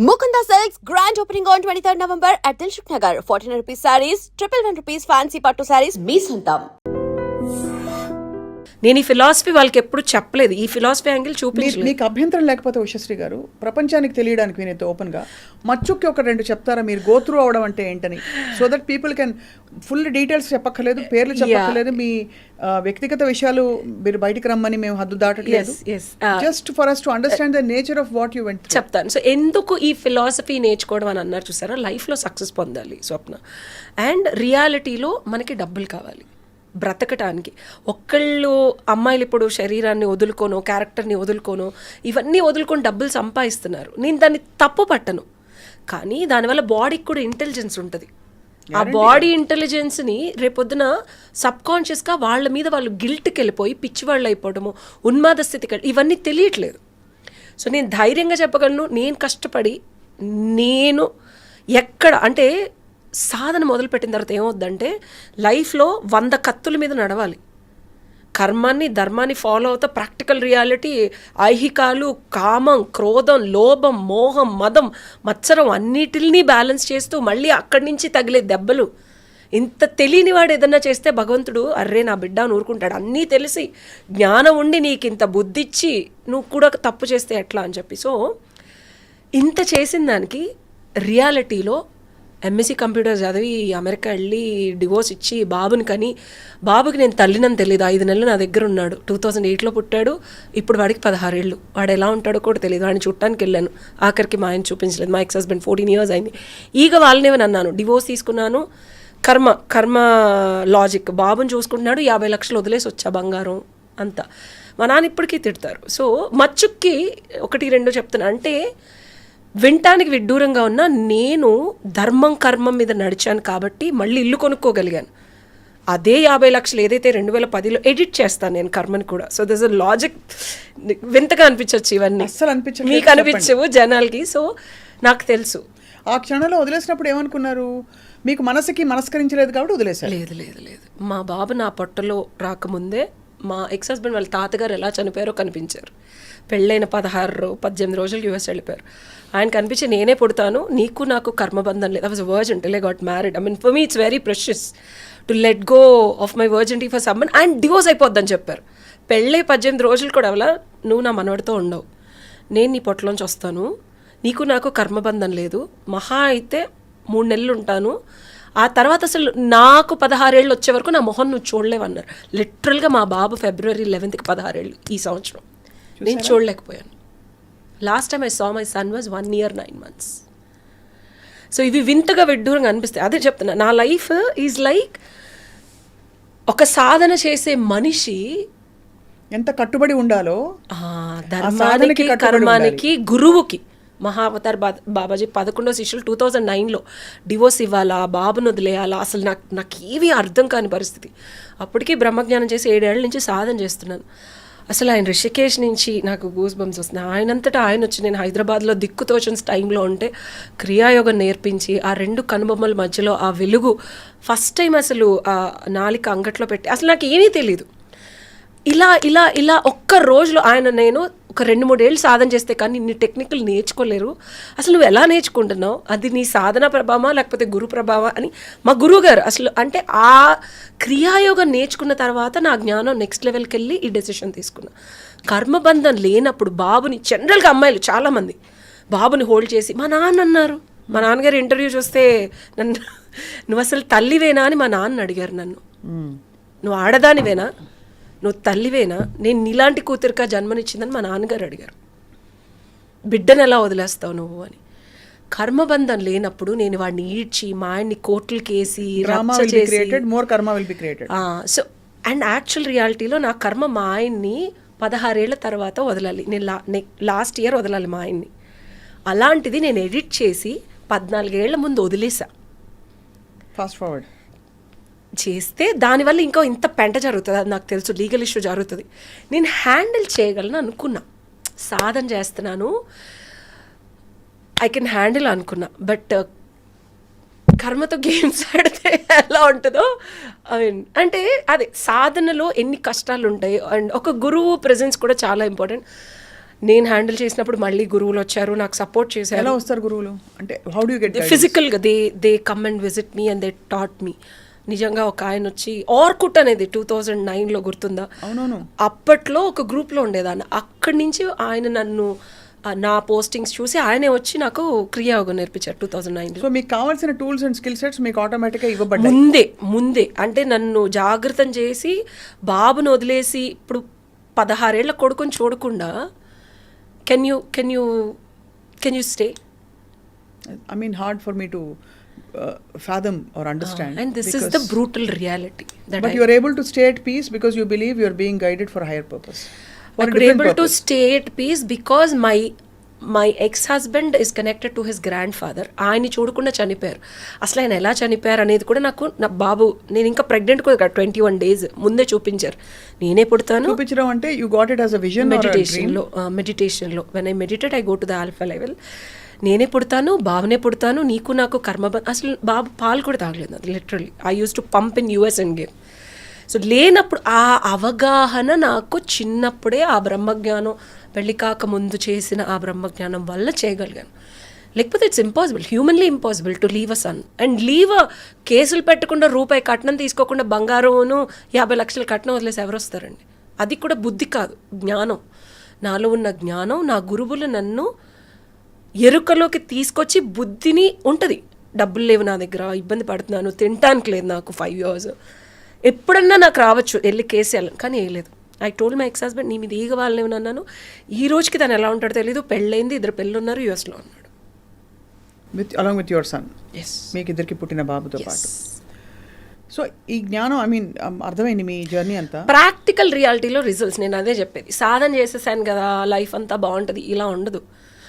Mukunda Silks grand opening on 23rd November at Dilshuk Nagar. 1400 rupees sarees, triple one rupees fancy patto sarees, మీ సొంతం. నేను ఈ philosophy వాళ్ళకి ఎప్పుడు చెప్పలేదు. ఈ ఫిలాసఫీ యాంగిల్ చూపించలేదు. మీకు అభ్యంతరం లేకపోతే ఉషశ్రీ గారు ప్రపంచానికి తెలియడానికి నేను ఓపెన్గా మచ్చుక్కి ఒక రెండు చెప్తారా? మీరు గో త్రూ అవడం అంటే ఏంటని? So that people can full details చెప్పక్కర్లేదు పేర్లు చెప్పక్కర్లేదు మీ వ్యక్తిగత విషయాలు మీరు బయటికి రమ్మని మేము హద్దు దాటట్లేదు. Uh, just for us to understand the nature of what you went చెప్తాను. సో ఎందుకు ఈ ఫిలాసఫీ నేర్చుకోవడం అని అన్నారు చూసారా? లైఫ్లో సక్సెస్ పొందాలి స్వప్న. అండ్ రియాలిటీలో మనకి డబ్బులు కావాలి. బ్రతకటానికి. ఒక్కళ్ళు అమ్మాయిలు ఇప్పుడు శరీరాన్ని వదులుకోనో క్యారెక్టర్ని వదులుకోనో ఇవన్నీ వదులుకొని డబ్బులు సంపాదిస్తున్నారు. నేను దాన్ని తప్పు పట్టను. కానీ దానివల్ల బాడీకి కూడా ఇంటెలిజెన్స్ ఉంటుంది. ఆ బాడీ ఇంటెలిజెన్స్ని రేపొద్దున సబ్ కాన్షియస్గా వాళ్ళ మీద వాళ్ళు గిల్ట్కి వెళ్ళిపోయి పిచ్చివాళ్ళు అయిపోవడము ఉన్మాద స్థితికి ఇవన్నీ తెలియట్లేదు. సో నేను ధైర్యంగా చెప్పగలను నేను కష్టపడి నేను ఎక్కడ అంటే సాధన మొదలుపెట్టిన తర్వాత ఏమవుద్దంటే లైఫ్లో వంద కత్తుల మీద నడవాలి. కర్మాన్ని ధర్మాన్ని ఫాలో అవుతా ప్రాక్టికల్ రియాలిటీ ఐహికాలు కామం క్రోధం లోభం మోహం మదం మత్సరం అన్నిటిని బ్యాలెన్స్ చేస్తూ మళ్ళీ అక్కడి నుంచి తగిలే దెబ్బలు. ఇంత తెలియని వాడు ఏదన్నా చేస్తే భగవంతుడు అర్రే నా బిడ్డ అని ఊరుకుంటాడు. అన్నీ తెలిసి జ్ఞానం ఉండి నీకు ఇంత బుద్ధిచ్చి నువ్వు కూడా తప్పు చేస్తే ఎట్లా? అని చెప్పి. సో ఇంత చేసిన దానికి రియాలిటీలో ఎంఎస్సి కంప్యూటర్ చదివి అమెరికా వెళ్ళి డివోర్స్ ఇచ్చి బాబుని కానీ బాబుకి నేను తల్లినని తెలియదు ఐదు నెలలు నా దగ్గర ఉన్నాడు. టూ థౌజండ్ ఎయిట్లో పుట్టాడు. ఇప్పుడు వాడికి పదహారేళ్ళు. వాడు ఎలా ఉంటాడో కూడా తెలియదు వాడిని చుట్టానికి వెళ్ళాను. ఆఖరికి మా ఆయన చూపించలేదు. మా ఎక్స్ హస్బెండ్ ఫోర్టీన్ ఇయర్స్ అయింది. ఈగ వాళ్ళనేమని అన్నాను. డివోర్స్ తీసుకున్నాను. కర్మ కర్మ లాజిక్. బాబుని చూసుకుంటున్నాడు. యాభై లక్షలు వదిలేసి వచ్చా బంగారం అంతా. మా నాన్న ఇప్పటికీ తిడతారు. సో మచ్చుక్కి ఒకటి రెండు చెప్తున్నా. అంటే వినటానికి విడ్డూరంగా ఉన్న నేను ధర్మం కర్మం మీద నడిచాను కాబట్టి మళ్ళీ ఇల్లు కొనుక్కోగలిగాను. అదే యాభై లక్షలు ఏదైతే రెండు వేల పదిలో ఎడిట్ చేస్తాను నేను కర్మని కూడా. సో దిస్ అ లాజిక్ వింతగా అనిపించవచ్చు ఇవన్నీ. అస్సలు అనిపించట్లేదు, మీకు అనిపించవు జనాలకి సో నాకు తెలుసు. ఆ క్షణంలో వదిలేసినప్పుడు ఏమనుకున్నారు? మీకు మనసుకి మనస్కరించలేదు కాబట్టి వదిలేశారు. లేదు లేదు లేదు. మా బాబు నా పొట్టలో రాకముందే మా ఎక్స్ హస్బెండ్ వాళ్ళ తాతగారు ఎలా చనిపోయారో కనిపించారు. పెళ్ళైన పదహారు పద్దెనిమిది రోజులు యూఎస్ వెళ్ళిపోయారు. ఆయన కనిపించి నేనే పుడతాను నీకు నాకు కర్మబంధం లేదు. I was virgin till I got married I mean for me it's very precious to let go of my virginity for summon and divorce అయిపోద్దని చెప్పారు. పెళ్ళై పద్దెనిమిది రోజులు కూడా అవలా నువ్వు నా మనవడితో ఉండవు. నేను నీ పొట్టలోంచి వస్తాను. నీకు నాకు కర్మబంధం లేదు. మహా అయితే మూడు నెలలు ఉంటాను. ఆ తర్వాత అసలు నాకు పదహారేళ్ళు వచ్చే వరకు నా మొహం నువ్వు చూడలేవన్నారు. లిటరల్గా మా బాబు ఫిబ్రవరి లెవెన్త్కి పదహారేళ్ళు ఈ సంవత్సరం. నేను చూడలేకపోయాను. Last time I saw my son was one year nine months so ఇవి వింతగా విడ్డూరంగా అనిపిస్తాయి. అదే చెప్తున్నా నా లైఫ్ ఈజ్ లైక్ ఒక సాధన చేసే మనిషి ఎంత కట్టుబడి ఉండాలో ధర్మానికి కర్మానికి గురువుకి మహావతార్ బా బాబాజీ పదకొండో శిష్యులు టూ థౌజండ్ నైన్లో డివోర్స్ ఇవ్వాలా బాబును వదిలేయాలా? అసలు నాకు నాకు ఏమీ అర్థం కాని పరిస్థితి. అప్పటికి బ్రహ్మజ్ఞానం చేసి ఏడేళ్ళ నుంచి సాధన చేస్తున్నాను. అసలు ఆయన రిషికేష్ నుంచి నాకు గూస్ బంప్స్ వస్తున్నాయి. ఆయనంతటా ఆయన వచ్చి నేను హైదరాబాద్లో దిక్కుతోచిన టైంలో ఉంటే క్రియాయోగం నేర్పించి ఆ రెండు కనుబొమ్మల మధ్యలో ఆ వెలుగు ఫస్ట్ టైం అసలు నాలిక అంగట్లో పెట్టి అసలు నాకు ఏమీ తెలియదు ఇలా ఇలా ఇలా ఒక్క రోజులో ఆయన నేను ఒక రెండు మూడేళ్ళు సాధన చేస్తే కానీ ఇన్ని టెక్నికల్ నేర్చుకోలేరు. అసలు నువ్వు ఎలా నేర్చుకుంటున్నావు? అది నీ సాధన ప్రభావమా లేకపోతే గురు ప్రభావా అని మా గురువు గారు అసలు అంటే ఆ క్రియాయోగం నేర్చుకున్న తర్వాత నా జ్ఞానం నెక్స్ట్ లెవెల్కి వెళ్ళి ఈ డెసిషన్ తీసుకున్నా. కర్మబంధం లేనప్పుడు బాబుని జనరల్గా అమ్మాయిలు చాలామంది బాబుని హోల్డ్ చేసి మా నాన్న అన్నారు. మా నాన్నగారు ఇంటర్వ్యూ చూస్తే నన్ను నువ్వు అసలు తల్లివేనా? అని మా నాన్న అడిగారు నన్ను. నువ్వు ఆడదానివేనా? నువ్వు తల్లివేనా? నేను నీలాంటి కూతురికా జన్మనిచ్చిందని మా నాన్నగారు అడిగారు. బిడ్డను ఎలా వదిలేస్తావు నువ్వు అని. కర్మబంధం లేనప్పుడు నేను వాడిని ఈడ్చి మా ఆయన్ని కోర్టులకి వేసి సో అండ్ యాక్చువల్ రియాలిటీలో నా కర్మ మా ఆయన్ని పదహారేళ్ళ తర్వాత వదలాలి. నేను లా లాస్ట్ ఇయర్ వదలాలి మా ఆయన్ని. అలాంటిది నేను ఎడిట్ చేసి పద్నాలుగేళ్ళ ముందు వదిలేసా. ఫాస్ట్ ఫార్వర్డ్ చేస్తే దానివల్ల ఇంకో ఇంత పెంట జరుగుతుంది అది నాకు తెలుసు లీగల్ ఇష్యూ జరుగుతుంది. నేను హ్యాండిల్ చేయగలను అనుకున్నా. సాధన చేస్తున్నాను. ఐ కెన్ హ్యాండిల్ అనుకున్నా. బట్ కర్మతో గేమ్స్ ఆడితే ఎలా ఉంటుందో ఐ మీన్ అంటే అదే సాధనలో ఎన్ని కష్టాలు ఉంటాయి అండ్ ఒక గురువు ప్రెజెన్స్ కూడా చాలా ఇంపార్టెంట్ నేను హ్యాండిల్ చేసినప్పుడు మళ్ళీ గురువులు వచ్చారు నాకు సపోర్ట్ చేశారు. ఎలా వస్తారు గురువులు? అంటే హౌ డూ గెట్ ఫిజికల్గా they they come and visit me and they taught me నిజంగా ఒక ఆయన వచ్చి ఆర్కుట్ అనేది టూ థౌజండ్ నైన్లో గుర్తుందా? అవునవును. అప్పట్లో ఒక గ్రూప్లో ఉండేదాన్ని. అక్కడి నుంచి ఆయన నన్ను నా పోస్టింగ్స్ చూసి ఆయనే వచ్చి నాకు క్రియాయోగం నేర్పించారు టూ థౌజండ్ నైన్లో. సో మీకు కావాల్సిన టూల్స్ అండ్ స్కిల్ సెట్స్ మీకు ఆటోమేటిక్గా ఇవ్వబడ్డాయి. ముందే ముందే. అంటే నన్ను జాగ్రత్తం చేసి బాబును వదిలేసి ఇప్పుడు పదహారేళ్ళ కొడుకుని చూడకుండా can you can you can you stay I mean hard for me to fathom or understand. And this is the because- brutal reality that But you are able to stay at peace because you believe you are being guided for a higher purpose. For I could able to purpose. stay at peace because my my ex husband is connected to his grandfather ఆయన్ని చూడకుండా చనిపోయారు అసలు ఆయన ఎలా చనిపోయారు అనేది కూడా నాకు నా బాబు నేను ఇంకా ప్రెగ్నెంట్ కూడా ట్వంటీ వన్ డేస్ ముందే చూపించారు నేనే పుడతాను చూపించడం అంటే you got it as a vision మెడిటేషన్లో మెడిటేషన్లో when I meditate I go to the alpha level నేనే పుడతాను బాబునే పుడతాను నీకు నాకు కర్మ అసలు బాబు పాలు కూడా తాగలేదు అది literally I use to pump in US and game so లేనప్పుడు ఆ అవగాహన నాకు చిన్నప్పుడే ఆ బ్రహ్మజ్ఞానం పెళ్ళి కాక ముందు చేసిన ఆ బ్రహ్మజ్ఞానం వల్ల చేయగలిగాను. లేకపోతే it's impossible humanly impossible to leave a son and leave కేసులు పెట్టకుండా రూపాయి కట్నం తీసుకోకుండా బంగారమును యాభై లక్షల కట్నం వదిలేసి ఎవరు వస్తారండి అది కూడా బుద్ధి కాదు జ్ఞానం. నాలో ఉన్న జ్ఞానం నా గురువులు నన్ను ఎరుకలోకి తీసుకొచ్చి బుద్ధిని ఉంటుంది. డబ్బులు లేవు నా దగ్గర ఇబ్బంది పడుతున్నాను తినటానికి లేదు నాకు ఫైవ్ ఇయర్స్ ఎప్పుడన్నా నాకు రావచ్చు వెళ్ళి కేసు వెళ్ళను కానీ వేయలేదు I told my ex husband నీ మీద ఈగ వాళ్ళని అన్నాను? ఈ రోజుకి తను ఎలా ఉంటాడో తెలీదు పెళ్ళైంది ఇద్దరు పెళ్ళి ఉన్నారు యూఎస్లో ఉన్నాడు. With along with your son yes మీకు ఇద్దరికి పుట్టిన బాబుతో పాటు. సో ఈ జ్ఞానం ఐ మీన్ అర్థమైంది మీ జర్నీ అంతా? ప్రాక్టికల్ రియాలిటీలో రిజల్ట్స్ నేను అదే చెప్పేది. సాధన చేసేసాను కదా లైఫ్ అంతా బాగుంటుంది ఇలా ఉండదు.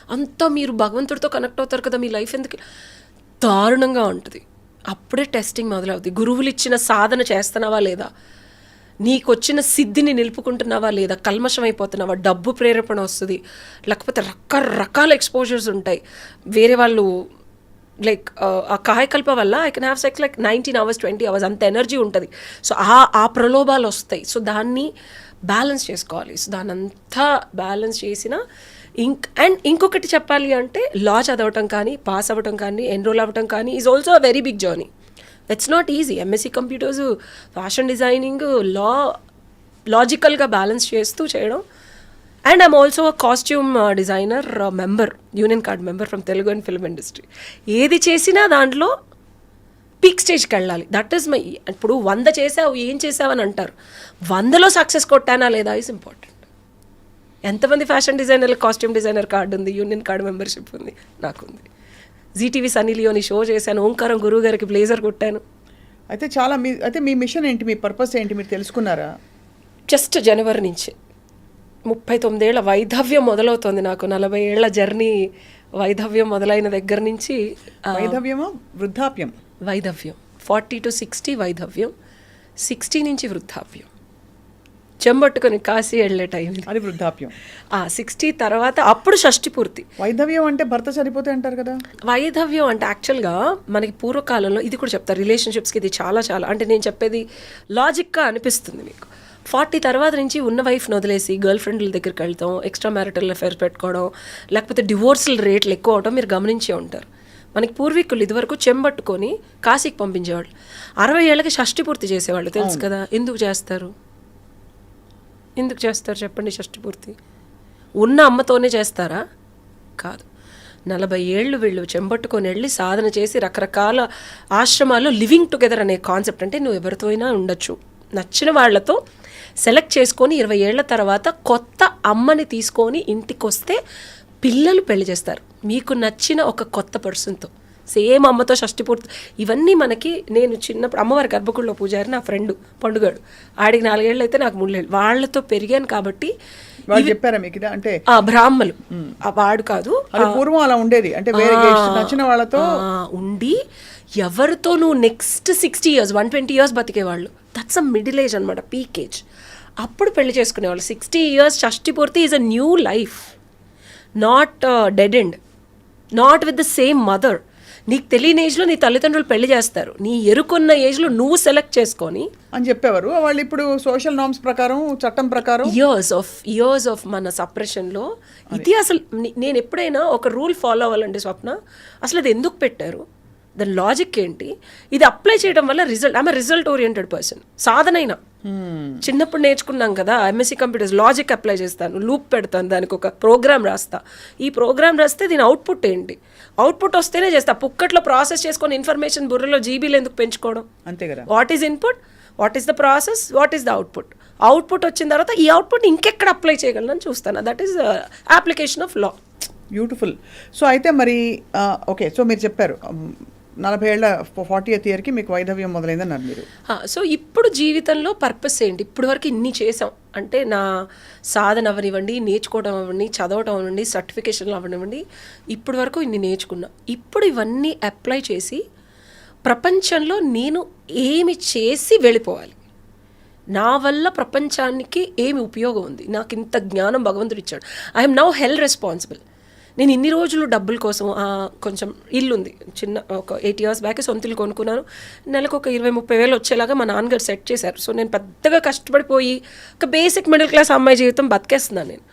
అంతా మీరు భగవంతుడితో కనెక్ట్ అవుతారు కదా మీ లైఫ్ ఎందుకు? దారుణంగా ఉంటుంది. అప్పుడే టెస్టింగ్ మొదలవుతుంది గురువులు ఇచ్చిన సాధన చేస్తున్నావా లేదా? నీకు వచ్చిన సిద్ధిని నిలుపుకుంటున్నావా లేదా? కల్మషం అయిపోతున్నావా? డబ్బు ప్రేరేపణ వస్తుంది. లేకపోతే రకరకాల ఎక్స్పోజర్స్ ఉంటాయి. వేరే వాళ్ళు లైక్ ఆ కాయకల్ప వల్ల I can have sex like nineteen hours twenty hours అంత ఎనర్జీ ఉంటుంది. సో ఆ ఆ ప్రలోభాలు వస్తాయి. సో దాన్ని బ్యాలెన్స్ చేసుకోవాలి. సో దాన్ని అంతా బ్యాలెన్స్ చేసిన ఇంక్ అండ్ ఇంకొకటి చెప్పాలి అంటే లా చదవటం కానీ పాస్ అవ్వటం కానీ ఎన్రోల్ అవ్వటం కానీ is also a very big journey it's not easy MSc computers fashion designing లా లాజికల్గా బ్యాలెన్స్ చేస్తూ చేయడం. And I'm also costume designer member union card member from Telugu and film industry ఏది చేసినా దాంట్లో పీక్ స్టేజ్కి వెళ్ళాలి. దట్ ఈస్ మై ఇప్పుడు వంద చేసావు ఏం చేసావు అని అంటారు. వందలో సక్సెస్ కొట్టానా లేదా ఈజ్ ఇంపార్టెంట్ ఎంతమంది fashion designer costume designer card ఉంది యూనియన్ కార్డు మెంబర్షిప్ ఉంది? నాకుంది. జీటీవీ సన్నీ లియోని షో చేశాను ఓంకారం గురువు గారికి బ్లేజర్ కొట్టాను. అయితే చాలా మీ అయితే మీ మిషన్ ఏంటి మీ పర్పస్ ఏంటి మీరు తెలుసుకున్నారా? జస్ట్ జనవరి నుంచి. ముప్పై తొమ్మిదేళ్ళ వైధవ్యం మొదలవుతుంది నాకు. నలభై ఏళ్ళ జర్నీ వైధవ్యం మొదలైన దగ్గర నుంచి వైధవ్యమా వృద్ధాప్యం? వైధవ్యం. ఫార్టీ టు సిక్స్టీ వైధవ్యం. సిక్స్టీ నుంచి వృద్ధాప్యం. చెంబట్టుకొని కాశీ వెళ్ళే టైం. అది వృద్ధాప్యం. ఆ సిక్స్టీ తర్వాత అప్పుడు షష్టి పూర్తి. వైధవ్యం అంటే భర్త సరిపోతే అంటారు కదా? వైధవ్యం అంటే యాక్చువల్గా మనకి పూర్వకాలంలో ఇది కూడా చెప్తారు రిలేషన్షిప్స్కి ఇది చాలా చాలా అంటే నేను చెప్పేది లాజిక్గా అనిపిస్తుంది మీకు. ఫార్టీ తర్వాత నుంచి ఉన్న వైఫ్ని వదిలేసి గర్ల్ ఫ్రెండ్ల దగ్గరికి వెళ్తాం ఎక్స్ట్రా మ్యారిటల్ అఫైర్స్ పెట్టుకోవడం లేకపోతే డివోర్సుల రేట్లు ఎక్కువ అవడం మీరు గమనించే ఉంటారు. మనకి పూర్వీకులు ఇదివరకు చెంబట్టుకొని కాశీకి పంపించేవాళ్ళు. అరవై ఏళ్ళకి షష్టి పూర్తి చేసేవాళ్ళు తెలుసు కదా? ఎందుకు చేస్తారు? ఎందుకు చేస్తారు చెప్పండి షష్టిపూర్తి ఉన్న అమ్మతోనే చేస్తారా? కాదు. నలభై ఏళ్ళు వీళ్ళు చెంబట్టుకొని వెళ్ళి సాధన చేసి రకరకాల ఆశ్రమాల్లో లివింగ్ టుగెదర్ అనే కాన్సెప్ట్ అంటే నువ్వు ఎవరితో అయినా ఉండొచ్చు. నచ్చిన వాళ్ళతో సెలెక్ట్ చేసుకొని ఇరవై ఏళ్ళ తర్వాత కొత్త అమ్మని తీసుకొని ఇంటికి వస్తే పిల్లలు పెళ్ళి చేస్తారు. మీకు నచ్చిన ఒక కొత్త పర్సన్తో. సేమ్ అమ్మతో షష్టి పూర్తి ఇవన్నీ మనకి నేను చిన్నప్పుడు అమ్మవారి గర్భగుడిలో పూజారి నా ఫ్రెండ్ పండుగాడు. ఆడికి నాలుగేళ్ళు అయితే నాకు మూడేళ్ళు వాళ్ళతో పెరిగాను కాబట్టి చెప్పారా మీకు అంటే ఆ బ్రాహ్మలు. ఆ వాడు కాదు. పూర్వం అలా ఉండేది. అంటే వేరే నచ్చిన వాళ్ళతో ఉండి ఎవరితో నువ్వు next sixty years one twenty years బతికేవాళ్ళు. That's a middle age అనమాట పీక్ ఏజ్ అప్పుడు పెళ్ళి చేసుకునేవాళ్ళు. సిక్స్టీ ఇయర్స్ షష్టి పూర్తి is a new life not dead end not with the same mother నీకు తెలియని ఏజ్లో నీ తల్లిదండ్రులు పెళ్ళి చేస్తారు. నీ ఎరుకున్న ఏజ్లో నువ్వు సెలెక్ట్ చేసుకొని అని చెప్పేవారు. వాళ్ళు ఇప్పుడు సోషల్ నామ్స్ ప్రకారం చట్టం ప్రకారం ఇయర్స్ ఆఫ్ ఇయర్స్ ఆఫ్ మన సప్రెషన్లో ఇది అసలు నేను ఎప్పుడైనా ఒక రూల్ ఫాలో అవ్వాలండి స్వప్న. అసలు అది ఎందుకు పెట్టారు? దాని లాజిక్ ఏంటి? ఇది అప్లై చేయడం వల్ల రిజల్ట్ ఆమె రిజల్ట్ ఓరియంటెడ్ పర్సన్ సాధనైనా. చిన్నప్పుడు నేర్చుకున్నాం కదా ఎంఎస్సీ కంప్యూటర్స్ లాజిక్ అప్లై చేస్తాను లూప్ పెడతాను దానికి ఒక ప్రోగ్రామ్ రాస్తా. ఈ ప్రోగ్రామ్ రాస్తే దీని అవుట్పుట్ ఏంటి? అవుట్పుట్ వస్తేనే చేస్తా. పుక్కట్లో ప్రాసెస్ చేసుకొని ఇన్ఫర్మేషన్ బుర్రలో జీబీలు ఎందుకు పెంచుకోవడం? అంతే కదా. What is input? What is the process? What is the output? Output వచ్చిన తర్వాత ఈ అవుట్పుట్ ఇంకెక్కడ అప్లై చేయగలను చూస్తాను. That is application of law beautiful so అయితే మరి ఓకే సో మీరు చెప్పారు um, నలభై ఏళ్ళ ఫార్టీ ఎయిత్ ఇయర్కి మీకు వైధవ్యం మొదలైందన్నారు మీరు. సో ఇప్పుడు జీవితంలో పర్పస్ ఏంటి? ఇప్పుడు వరకు ఇన్ని చేసాం అంటే నా సాధన అవనివ్వండి నేర్చుకోవడం అవ్వండి చదవడం అవ్వండి సర్టిఫికేషన్లు అవనివ్వండి ఇప్పుడు వరకు ఇన్ని నేర్చుకున్నా. ఇప్పుడు ఇవన్నీ అప్లై చేసి ప్రపంచంలో నేను ఏమి చేసి వెళ్ళిపోవాలి? నా వల్ల ప్రపంచానికి ఏమి ఉపయోగం ఉంది? నాకు ఇంత జ్ఞానం భగవంతుడు ఇచ్చాడు. ఐఎమ్ నౌ హెల్ రెస్పాన్సిబుల్ నేను ఇన్ని రోజులు డబ్బుల కోసం కొంచెం ఇల్లు ఉంది చిన్న ఒక ఎయిట్ ఇయర్స్ బ్యాక్ సొంత ఇల్లు కొనుక్కున్నాను. నెలకు ఒక ఇరవై ముప్పై వేలు వచ్చేలాగా మా నాన్నగారు సెట్ చేశారు. సో నేను పెద్దగా కష్టపడిపోయి ఒక బేసిక్ మిడిల్ క్లాస్ అమ్మాయి జీవితం బతికేస్తున్నాను నేను.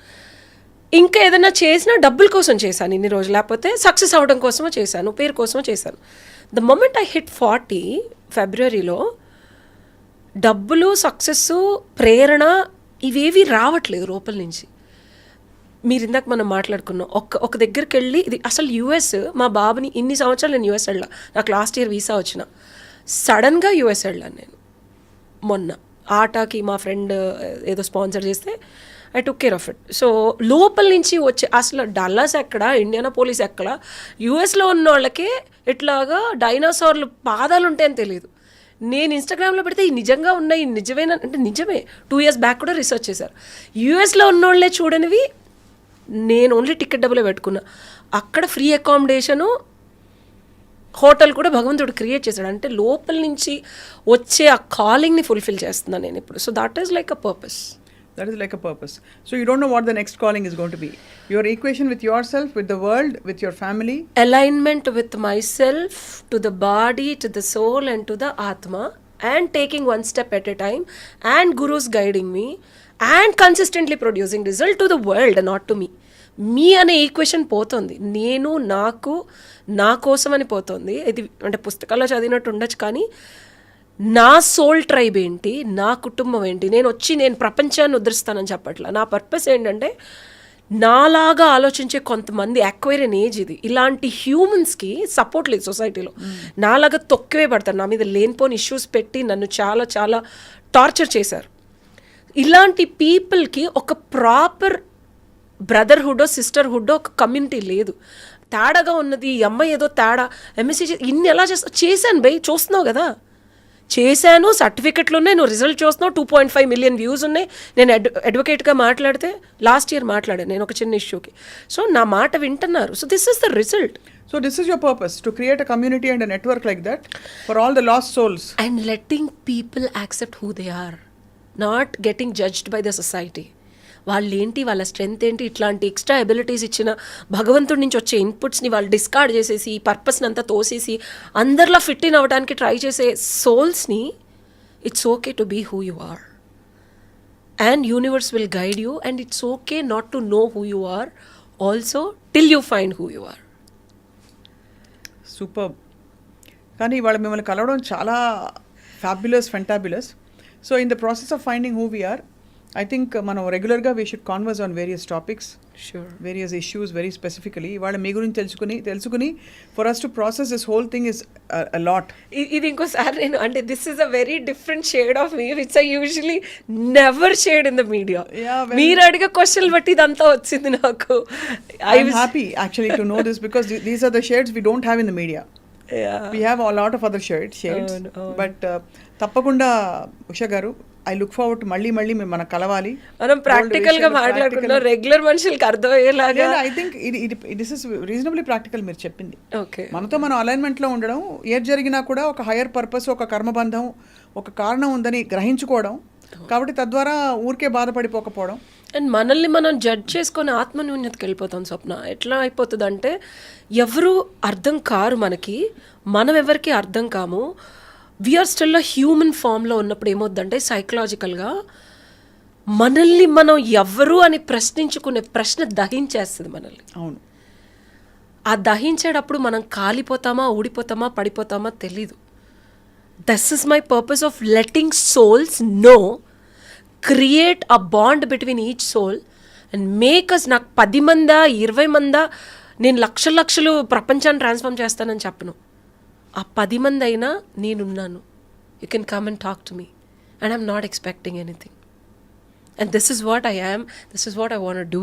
ఇంకా ఏదైనా చేసినా డబ్బుల కోసం చేశాను ఇన్ని రోజులు. లేకపోతే సక్సెస్ అవ్వడం కోసమో చేశాను పేరు కోసమో చేశాను. The moment I hit forty ఫిబ్రవరిలో డబ్బులు సక్సెస్ ప్రేరణ ఇవేవి రావట్లేదు లోపల నుంచి. మీరు ఇందాక మనం మాట్లాడుకున్నాం. ఒక ఒక దగ్గరికి వెళ్ళి ఇది అసలు యూఎస్ మా బాబుని ఇన్ని సంవత్సరాలు నేను యూఎస్ వెళ్ళా. నాకు లాస్ట్ ఇయర్ వీసా వచ్చిన. సడన్గా యూఎస్ వెళ్ళాను నేను. మొన్న. ఆటాకి మా ఫ్రెండ్ ఏదో స్పాన్సర్ చేస్తే I took care of it. So లోపల నుంచి వచ్చే అసలు డల్లాస్ ఎక్కడ ఇండియానా పోలీస్ ఎక్కడ? యూఎస్లో ఉన్న వాళ్ళకే ఇట్లాగా డైనోసార్లు పాదాలు ఉంటాయని తెలియదు నేను ఇన్స్టాగ్రామ్లో పెడితే ఈ నిజంగా ఉన్నాయి నిజమేనా? అంటే నిజమే. టూ ఇయర్స్ బ్యాక్ కూడా రీసెర్చ్ చేశారు. యూఎస్లో ఉన్నోళ్ళే చూడనివి నేను ఓన్లీ టికెట్ డబ్బులే పెట్టుకున్నా. అక్కడ ఫ్రీ అకామిడేషను హోటల్ కూడా భగవంతుడు క్రియేట్ చేశాడు. అంటే లోపల నుంచి వచ్చే ఆ కాలింగ్ని ఫుల్ఫిల్ చేస్తున్నాను నేను ఇప్పుడు. So that is like a purpose that is like a purpose so you don't know what the next calling is going to be your equation with yourself with the world with your family alignment with myself to the body to the soul and to the atma and taking one step at a time and gurus guiding me. and consistently producing result to the world not to me. Me అనే equation పోతుంది. నేను నాకు నా కోసం అని పోతుంది. ఇది అంటే పుస్తకాల్లో చదివినట్టు ఉండొచ్చు కానీ నా సోల్ ట్రైబ్ ఏంటి నా కుటుంబం ఏంటి నేను వచ్చి నేను ప్రపంచాన్ని ఉద్ధరిస్తానని చెప్పట్లా. నా పర్పస్ ఏంటంటే నాలాగా ఆలోచించే కొంతమంది అక్వైరియన్ ఏజ్ ఇది. ఇలాంటి హ్యూమన్స్కి సపోర్ట్ లేదు సొసైటీలో నాలాగా తొక్కివే పడతారు. నా మీద లేనిపోని ఇష్యూస్ పెట్టి నన్ను చాలా చాలా టార్చర్ చేశారు. ఇలాంటి పీపుల్కి ఒక ప్రాపర్ బ్రదర్హుడ్ సిస్టర్హుడ్ ఒక కమ్యూనిటీ లేదు. తేడాగా ఉన్నది ఈ అమ్మాయి ఏదో తేడా ఎంఎస్సీ ఇన్ని ఎలా చేస్తా చేశాను బై చూస్తున్నావు కదా. చేశాను సర్టిఫికెట్లు ఉన్నాయి నువ్వు రిజల్ట్ చూస్తున్నావు two point five million views ఉన్నాయి. నేను అడ్ అడ్వకేట్గా మాట్లాడితే లాస్ట్ ఇయర్ మాట్లాడాను నేను ఒక చిన్న ఇష్యూకి. సో నా మాట వింటున్నారు. So this is the result so this is your purpose to create a community and network like that for all the lost souls and letting people accept who they are not getting judged by the society వాళ్ళు ఏంటి వాళ్ళ strength ఏంటి ఇట్లాంటి extra abilities ఇచ్చిన భగవంతుడి నుంచి వచ్చే ఇన్పుట్స్ని వాళ్ళు డిస్కార్డ్ చేసేసి ఈ పర్పస్ని అంతా తోసేసి అందరిలో ఫిట్ ఇన్ అవ్వడానికి ట్రై చేసే సోల్స్ని it's okay to be who you are and universe will guide you and it's okay not to know who you are also till you find who you are super కానీ ఇవాళ మిమ్మల్ని కలవడం చాలా fabulous fantabulous so in the process of finding who we are I think మనం రెగ్యులర్గా we should converse on various topics sure various issues very specifically ఇవాళ మీ గురించి తెలుసుకుని తెలుసుకుని for us to process this whole thing is lot ఇది ఇంకోసారి నేను అంటే this is a very different shade of me which I usually never shade in the media మీరు అడిగే క్వశ్చన్ బట్టి ఇదంతా వచ్చింది నాకు. I I'm happy actually to know this because th- these are the shades we don't have in the media. We have a lot of other shades, తప్పకుండా ఉషా గారు I look forward మళ్ళీ మళ్ళీ మేము మనకు కలవాలి. మనం ప్రాక్టికల్గా మాట్లాడుకున్నాం రెగ్యులర్ మనుషులకి అర్థమయ్యేలాగా. ఐ థింక్ ఇది ఇది దిస్ ఇస్ రీజనబ్లీ ప్రాక్టికల్ మీరు చెప్పింది. ఓకే మనతో మనం అలైన్మెంట్లో ఉండడం ఏది జరిగినా కూడా ఒక హయ్యర్ పర్పస్ ఒక కర్మబంధం ఒక కారణం ఉందని గ్రహించుకోవడం కాబట్టి తద్వారా ఊరికే బాధపడిపోకపోవడం. అండ్ మనల్ని మనం జడ్జ్ చేసుకొని ఆత్మన్యూన్యతకి వెళ్ళిపోతాం స్వప్న. ఎట్లా అయిపోతుంది అంటే ఎవరు అర్థం కారు మనకి మనం ఎవరికి అర్థం కాము వీఆర్ స్టిల్ హ్యూమన్ ఫామ్లో ఉన్నప్పుడు ఏమవుద్దంటే సైకలాజికల్గా మనల్ని మనం ఎవరు అని ప్రశ్నించుకునే ప్రశ్న దహించేస్తుంది మనల్ని. అవును. ఆ దహించేటప్పుడు మనం కాలిపోతామా ఊడిపోతామా పడిపోతామా తెలీదు. This is my purpose of letting souls know create a bond between each soul and make us నాకు పది మందా ఇరవై మందా నేను లక్షల లక్షలు ప్రపంచాన్ని ట్రాన్స్ఫార్మ్ చేస్తానని చెప్పను. ఆ పది మంది అయినా నేనున్నాను. You can come and talk to me and I'm not expecting anything and this is what I am this is what I want do